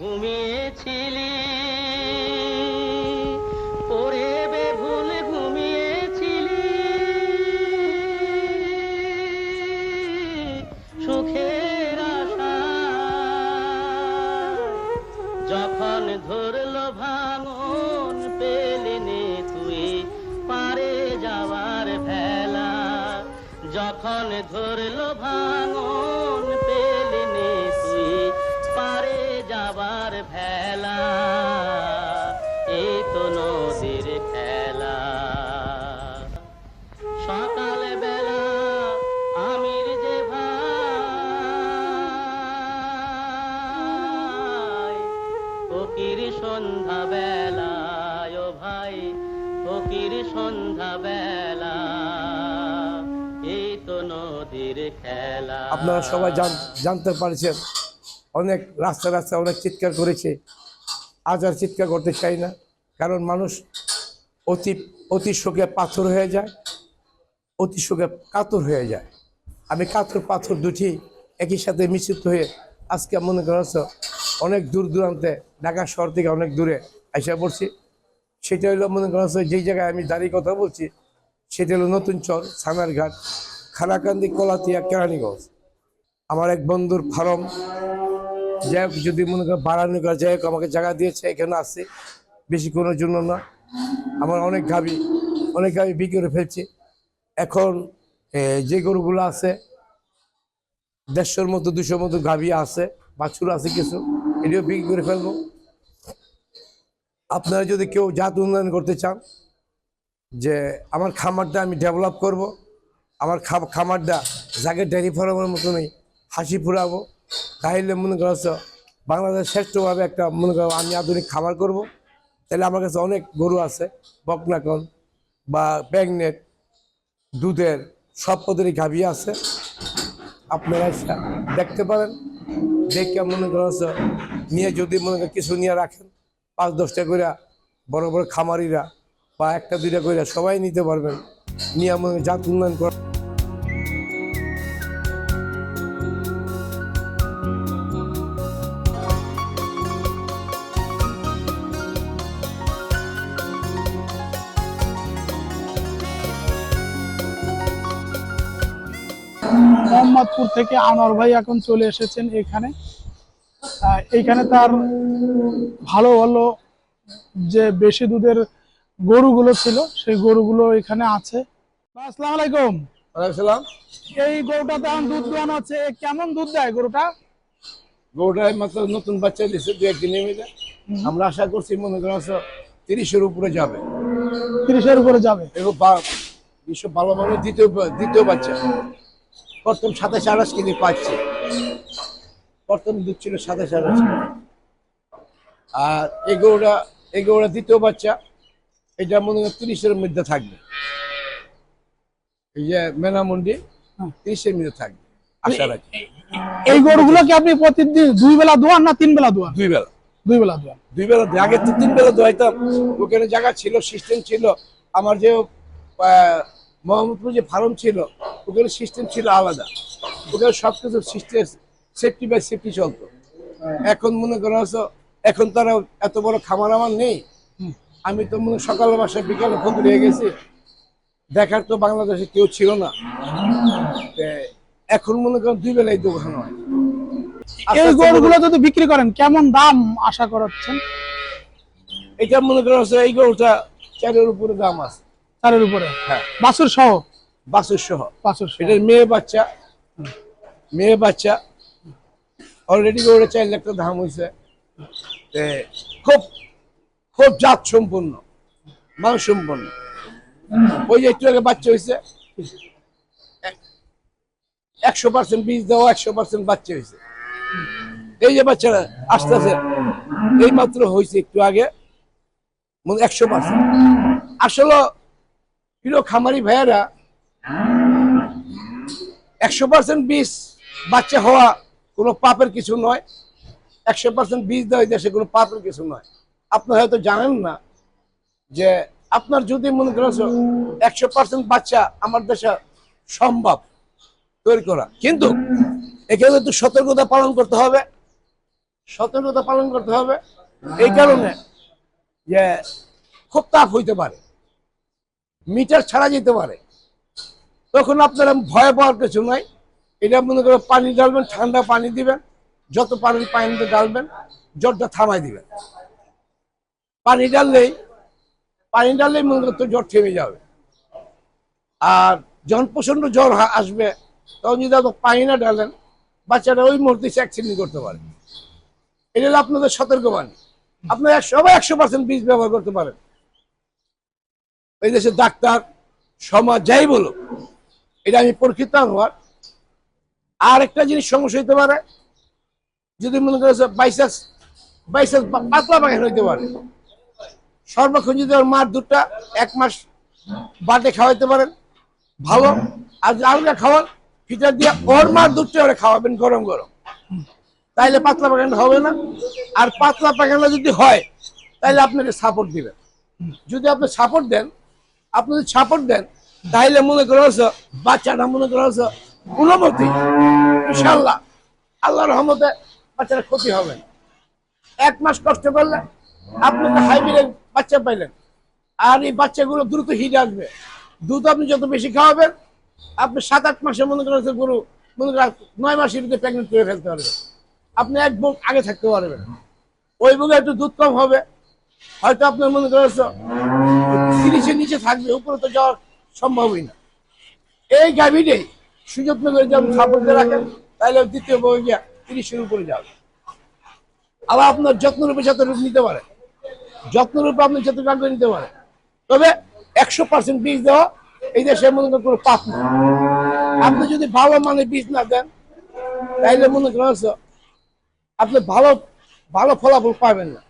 ঘুমিয়েছিলি। ওরে বেভুল ঘুমিয়েছিলি। সুখের আশা যখন ধরলো ভাঙন পেলিনি তুই পারে যাওয়ার ভেলা। যখন ধরলো আপনারা সবাই জান- জানতে পারছেন। অনেক রাস্তা রাস্তা অনেক চিৎকার করেছে। আজ আর চিৎকার করতে চাই না। কারণ মানুষ অতি অতি শোকে পাথর হয়ে যায়। অতি শোকে কাতর হয়ে যায়। আমি কাতর পাথর দুটি একই সাথে মিশ্রিত হয়ে আজকে মনে করছ অনেক দূর দূরান্তে, ঢাকা শহর থেকে অনেক দূরে এসে পড়ছি। সেটা হলো মনে করছ যেই জায়গায় আমি দাঁড়িয়ে কথা বলছি, সেটা হলো নতুন চর সানারঘাট খানাকান্দি কলাতিয়া কেরানীগঞ্জ। আমার এক বন্ধুর ফার্ম। যাই হোক, যদি মনে করেন বাড়ানো করা যাই হোক, আমাকে জায়গা দিয়েছে, এখানে আসছে বেশি কোনো জন্য না। আমার অনেক গাবি অনেক গাবি বিক্রি করে ফেলছি। এখন যে গরুগুলো আছে, দেড়শোর মতো, দুশোর মতো গাভি আছে, বাছুর আছে কিছু এটিও বিক্রি করে ফেলব। আপনারা যদি কেউ জাত উন্নয়ন করতে চান, যে আমার খামারটা আমি ডেভেলপ করব আমার খামারটা জাগের ডেয়ারি ফার্মের মতনই হাসি ফুরাবো। তাহলে মনে করছ বাংলাদেশ শ্রেষ্ঠভাবে একটা মনে করো আমি আধুনিক খামার করব। তাহলে আমার কাছে অনেক গরু আছে, বকনাকন বা প্যাগনেট দুধের সব পদেরই গাভী আছে। আপনারা দেখতে পারেন। দেখে মনে করছ নিয়ে যদি মনে করেন কিছু নিয়ে রাখেন, পাঁচ দশটা করে বড় বড় খামারিরা বা একটা দুইটা করে সবাই নিতে পারবেন। নিয়ে মনে জাত উন্নয়ন করা থেকে আনোয়ার ভাই এখন চলে এসেছেন এখানে। এইখানে তার ভালো ভালো যে বেশি দুধের গরুগুলো ছিল সেই গরুগুলো এখানে আছে। আসসালামু আলাইকুম। এই গরুটা তো এখন দুধ দোয়ানো আছে। কেমন দুধ দেয় গরুটা? গরুটা মাত্র নতুন বাচ্চা দিচ্ছে দু একদিনের মধ্যে আমরা আশা করছি মনে করেন তিরিশের উপরে যাবে। তিরিশের উপরে যাবে। বিশ্ব ভালো ভালো দ্বিতীয় দ্বিতীয় বাচ্চা। প্রথম সাতাশ আঠাশ কেজি পাচ্ছে। প্রথম দুধ ছিল সাতাশ আঠাশ কেজি। আর এগুলোটা এগুলোটা দ্বিতীয় বাচ্চা এটা মনে হয় তিরিশের মধ্যে থাকবে। এই যে মেনামন্ডি। তিরিশের মধ্যে থাকবে আশা রাখি। এই গরুগুলো কি আপনি প্রতিদিন দুই বেলা দোয়ান না তিন বেলা দোয়ান? দুই বেলা। দুই বেলা দোয়ান। দুই বেলা আগে তো তিন বেলা দোয়াইতাম। ওখানে জায়গা ছিল সিস্টেম ছিল। আমার যে মোহাম্মদপুর যে ফার্ম ছিল ওখানে সিস্টেম ছিল আলাদা। ওখানে সব কিছু সিস্টেম সেফটি বাই সেফটি চলতো। এখন মনে করা হচ্ছে এখন তারা এত বড় খামার আমার নেই। আমি তো মনে সকালে বাসায় বিকালে ফকির হয়ে গেছি। দেখার তো বাংলাদেশে কেউ ছিল না। এখন মনে করেন দুই বেলায় দোকান হয়। আস্তে এই আস্তে গরুগুলো যদি বিক্রি করেন কেমন দাম আশা করাচ্ছেন এটা মনে করা হচ্ছে এই গরুটা চারের উপরে দাম আছে। চারের উপরে? হ্যাঁ। বাসুর সহ বাছুর সহ এটার মেয়ে বাচ্চা। মেয়ে বাচ্চা। অলরেডি ওটা চার লাখ দাম হয়েছে খুব খুব জাত সম্পূর্ণ মান সম্পন্ন ওই যে একটু আগে বাচ্চা হয়েছে একশো পার্সেন্ট বীজ দেওয়া একশো পার্সেন্ট বাচ্চা হয়েছে এই যে বাচ্চারা আস্তে আস্তে এই মাত্র হয়েছে একটু আগে একশো পার্সেন্ট আসলে প্রিয় খামারি ভাইয়েরা একশো পার্সেন্ট বীজ বাচ্চা হওয়া কোনো পাপের কিছু নয়। একশো পার্সেন্ট বীজ দেওয়া দেশে কোনো পাপের কিছু নয়। আপনি হয়তো জানেন না যে আপনার যদি মনে করেন একশো পার্সেন্ট বাচ্চা আমার দেশে সম্ভব তৈরি করা। কিন্তু এখানে তো সতর্কতা পালন করতে হবে। সতর্কতা পালন করতে হবে এই কারণে যে খুব তাপ হইতে পারে। মিটার ছাড়া যেতে পারে। তখন আপনারা ভয় পাওয়ার কিছু নাই। এটা মনে করো পানি ডালবেন ঠান্ডা পানি দিবেন, যত পারেন পানিতে ডালবেন জ্বরটা থামাই দিবেন। পানি ডাললেই পানি ডাললেই মনে করতো জ্বর থেমে যাবে। আর যখন প্রচণ্ড জ্বর আসবে, তখন যদি আপনি পানি না ডালেন বাচ্চারা ওই মুহূর্তে অ্যাক্সিডেন্ট করতে পারে। এটা হলো আপনাদের সতর্কবাণী। আপনারা সবাই একশো পার্সেন্ট বীজ ব্যবহার করতে পারেন। এই দেশের ডাক্তার, সমাজ যাই বলো এটা আমি পরীক্ষিত হওয়ার আর একটা জিনিস সমস্যা হইতে পারে, যদি মনে করে বাইসাস বাইসাস পাতলা পাখান হইতে পারে, সর্বক্ষণ যদি ওর মার দুধটা এক মাস বাটে খাওয়াইতে পারেন, ভালো। আর আলগা খাওয়ান ফিটার দিয়ে ওর মার দুধটা ওরা খাওয়াবেন গরম গরম। তাইলে পাতলা পায়খানা হবে না। আর পাতলা পায়খানা যদি হয় তাহলে আপনাকে সাপোর্ট দিবেন। যদি আপনি সাপোর্ট দেন, আপনি যদি সাপোর্ট দেন তাহলে মনে করা হচ্ছে বাচ্চাটা মনে করা হচ্ছে গুণমতি ইনশাল্লাহ আল্লাহ রহমতে বাচ্চারা ক্ষতি হবে। এক মাস কষ্ট করলে আপনি তো হাইব্রিডের বাচ্চা পাইলেন। আর এই বাচ্চাগুলো দ্রুত হিট আসবে। দুধ আপনি যত বেশি খাওয়াবেন, আপনি সাত আট মাসে মনে করেন গরু মনে করেন নয় মাসের ভিতরে প্রেগনেন্ট করে ফেলতে পারবেন। আপনি এক বুক আগে থাকতে পারবেন। ওই বুকে একটু দুধ কম হবে। হয়তো আপনার মনে করেন তিরিশের নিচে থাকবে, উপরে তো যাওয়া সম্ভবই না। এই গাভীটাই সুযত্ন করে আপনি সাপোর্ট রাখেন, তাহলে দ্বিতীয় বই গিয়া তিরিশের উপরে যাবে। আবার আপনার যত্ন রূপে যত রূপ নিতে পারে যত্ন রূপে আপনি যত রাখবে নিতে পারে, তবে একশো পার্সেন্ট বীজ দেওয়া এই দেশে মনে করেন কোনো পাপ না। আপনি যদি ভালো মানে বীজ না দেন তাইলে মনে করেন আপনি ভালো ভালো ফলাফল পাবেন না।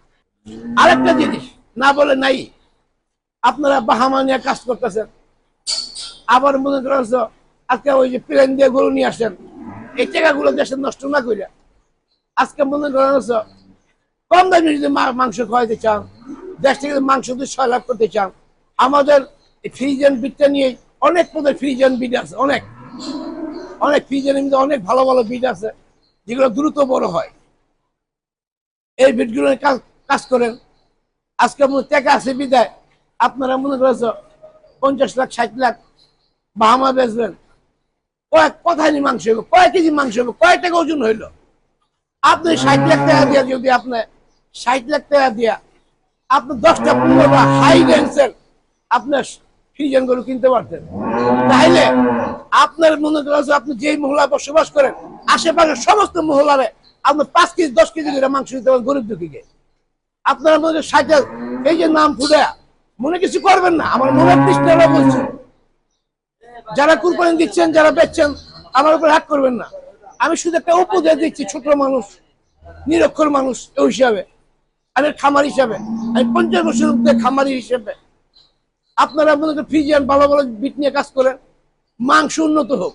আরেকটা জিনিস না বলে নাই, আপনারা বাহামা নিয়ে কাজ করতেছেন। আবার মনে করেন হচ্ছে আজকে ওই যে প্লেন দিয়ে গরু নিয়ে আসেন, এই টাকাগুলো দেশে নষ্ট না করে আজকে মনে করেন হচ্ছে কম দামে যদি মাংস খাওয়াইতে চান দেশ থেকে মাংস যদি লাভ করতে চান আমাদের ফ্রিজেন বিটটা নিয়ে অনেক পদের ফ্রিজেন বিট আছে, অনেক। অনেক ফ্রিজেনের মধ্যে অনেক ভালো ভালো বিট আছে, যেগুলো দ্রুত বড় হয়। এই বিটগুলো কাজ কাজ করেন। আজকে মনে টাকা আছে বিদায়। আপনারা মনে করেছ, পঞ্চাশ লাখ, ষাট লাখ বাহামা বেচবেন কয়েক কথায় মাংস হইব কয়েক কেজি মাংস হইব কয়েক টাকা ওজন হইল। আপনি ষাট লাখ টাকা দিয়া যদি আপনি ষাট লাখ টাকা দিয়া আপনি দশটা পনেরোটা হাই আপনার গরু কিনতে পারতেন। তাহলে আপনার মনে করেন যে আপনি যেই মহলা বসবাস করেন, আশেপাশের সমস্ত মহলারে আপনি পাঁচ কেজি, দশ কেজি করে মাংস দিতে পারেন গরিব দুঃখীকে। আপনারা মনে ষাট এই যে নাম ফুদা মনে কিছু করবেন না? আমার মনের তৃষ্ণারা বলছে। যারা কুরবানি দিচ্ছেন, যারা বেচছেন, আমার উপর হাত করবেন না। আমি শুধু একটা উপদেশ দিচ্ছি, ছোট মানুষ, নিরক্ষর মানুষ ওই হিসাবে। আমি খামার হিসাবে, আমি পঞ্চাশ বছর উপরে খামারি হিসাবে। আপনারা আপনাদের ফ্রিজিয়ান ভালো ভালো বিট নিয়ে কাজ করেন, মাংস উন্নত হোক।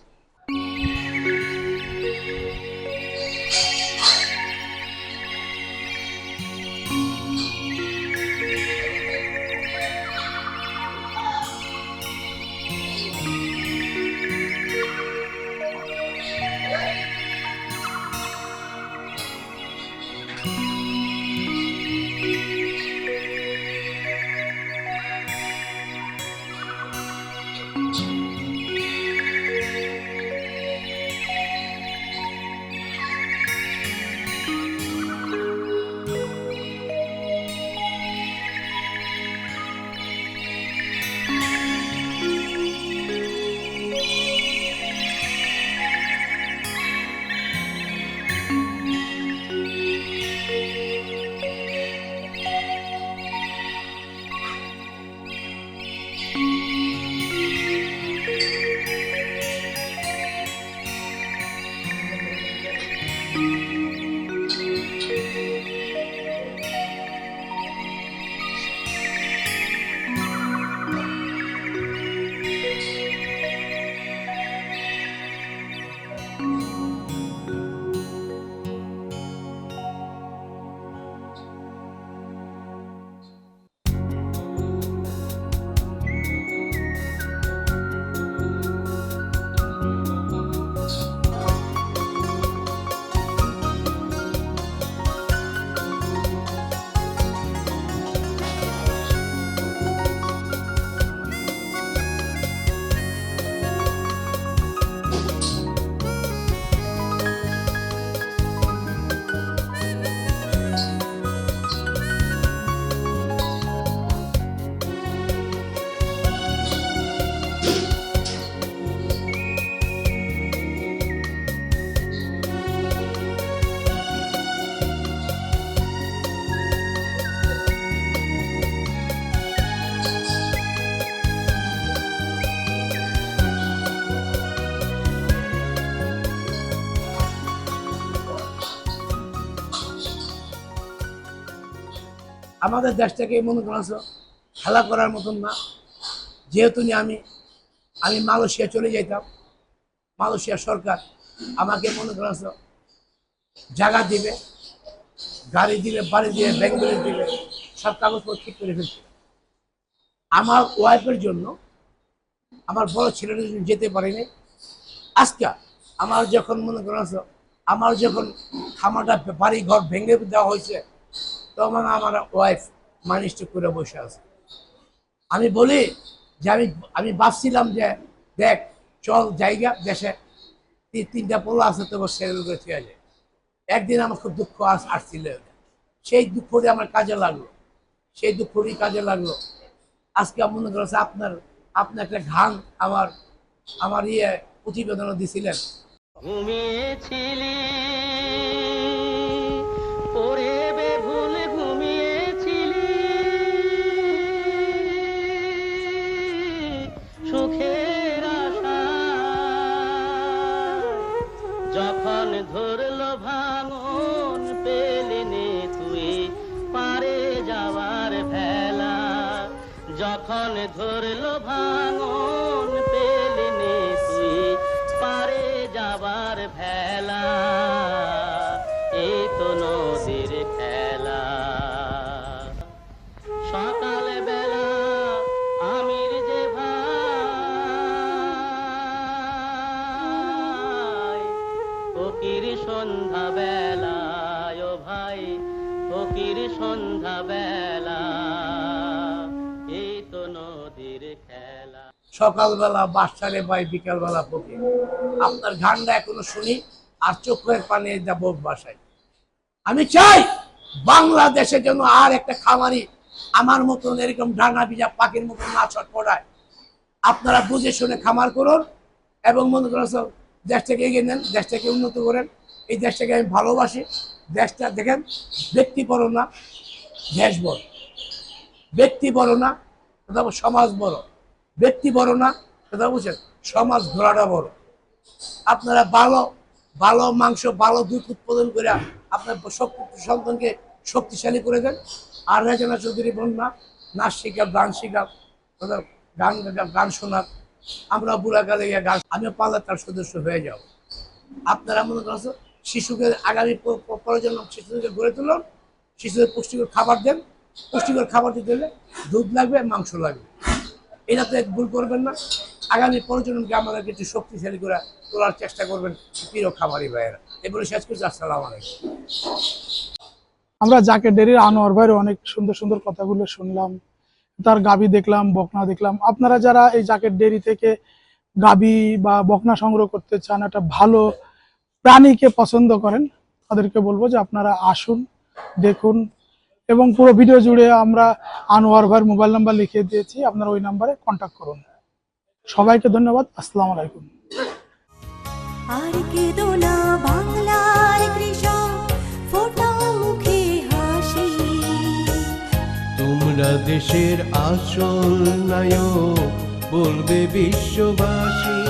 আমাদের দেশটাকে মনে করছ, খেলা করার মতন না। যেহেতু আমি আমি মালয়েশিয়া চলে যাইতাম, মালয়েশিয়া সরকার আমাকে মনে করছ, জায়গা দিবে, গাড়ি দিবে, বাড়ি দিবে ব্যাঙ্গলে দিবে, সব কাগজপত্র ঠিক করে ফেলছে আমার ওয়াইফের জন্য আমার বড় ছেলেটা জন্য যেতে পারিনি। আজকে আমার যখন মনে করছ, আমার যখন খামারটা বাড়ি ঘর ভেঙে দেওয়া হয়েছে তখন আমার ওয়াইফ মানিষ্ট করে বসে আছে। আমি বলি যে আমি আমি ভাবছিলাম যে দেখ, চল জায়গা, দেশে তিনটা পোলা আছে তোমার সেরেল করে ঠিক আছে একদিন আমার খুব দুঃখ আস- আসছিল। সেই দুঃখটি আমার কাজে লাগল। সেই দুঃখটি কাজে লাগল। আজকে মনে করেছে আপনার, আপনি একটা ঘান আমার আমার ইয়ে প্রতিবেদনও দিছিলেন। ঘুমিয়েছিলি যাবার ভেলা। সকালবেলা বাসারে পাই বিকালবেলা পকে আপনার গানটা এখনও শুনি আর চোখের পানি যাব বাসায়। আমি চাই বাংলাদেশে যেন আর একটা খামারি আমার মতন এরকম ডানা ভিজা পাখির মতন না ছটপটায়। আপনারা বুঝে শুনে খামার করুন এবং মনে করেন সব দেশটাকে এগিয়ে নেন দেশটাকে উন্নত করেন। এই দেশটাকে আমি ভালোবাসি। দেশটা দেখেন, ব্যক্তি বড় না, দেশ বড়। ব্যক্তি বড় না সমাজ বড়। ব্যক্তি বড় না, কথা বুঝছেন? সমাজ ঘোরাটা বড়। আপনারা ভালো ভালো মাংস ভালো দুধ উৎপাদন করে আপনার সন্তানকে শক্তিশালী করে দেন। আর রেজনা চৌধুরী বন্যা নাচ শিখাব গান শিখাব গান গান শোনাব আমরা বুড়াকালে গিয়ে গান আমিও পাল্লা তার সদস্য হয়ে যাব। আপনারা মনে করছ শিশুকে আগামী প্রজন্ম শিশুদেরকে গড়ে তুলুন, শিশুদের পুষ্টিকর খাবার দেন। পুষ্টিকর খাবার দিতে হলে দুধ লাগবে, মাংস লাগবে। এটাতে ভুল করবেন না। আগামী প্রজন্মকে আমাদেরকে একটু শক্তিশালী করে তোলার চেষ্টা করবেন প্রিয় খামারি ভাইয়েরা। এবারে শেষ করছি। আসসালাম আলাইকুম। আমরা যাকে ডেরির আনোয়ার ভাইয়ের অনেক সুন্দর সুন্দর কথাগুলো শুনলাম, তার গাবি দেখলাম, বকনা দেখলাম। আপনারা যারা এই জাকের ডেরি থেকে গাবি বা বকনা সংগ্রহ করতে চান, একটা ভালো প্রাণীকে পছন্দ করেন, তাদেরকে বলব যে আপনারা আসুন, দেখুন এবং পুরো ভিডিও জুড়ে আমরা আনোয়ার ভাইয়ের মোবাইল নাম্বার লিখে দিয়েছি। আপনারা ওই নাম্বারে কন্ট্যাক্ট করুন। সবাইকে ধন্যবাদ। আসসালামু আলাইকুম। আর কেঁদো না বাংলার কৃষক ফোটাও মুখে হাসি। তোমরা দেশের আসল নায়ক বলবে বিশ্ববাসী।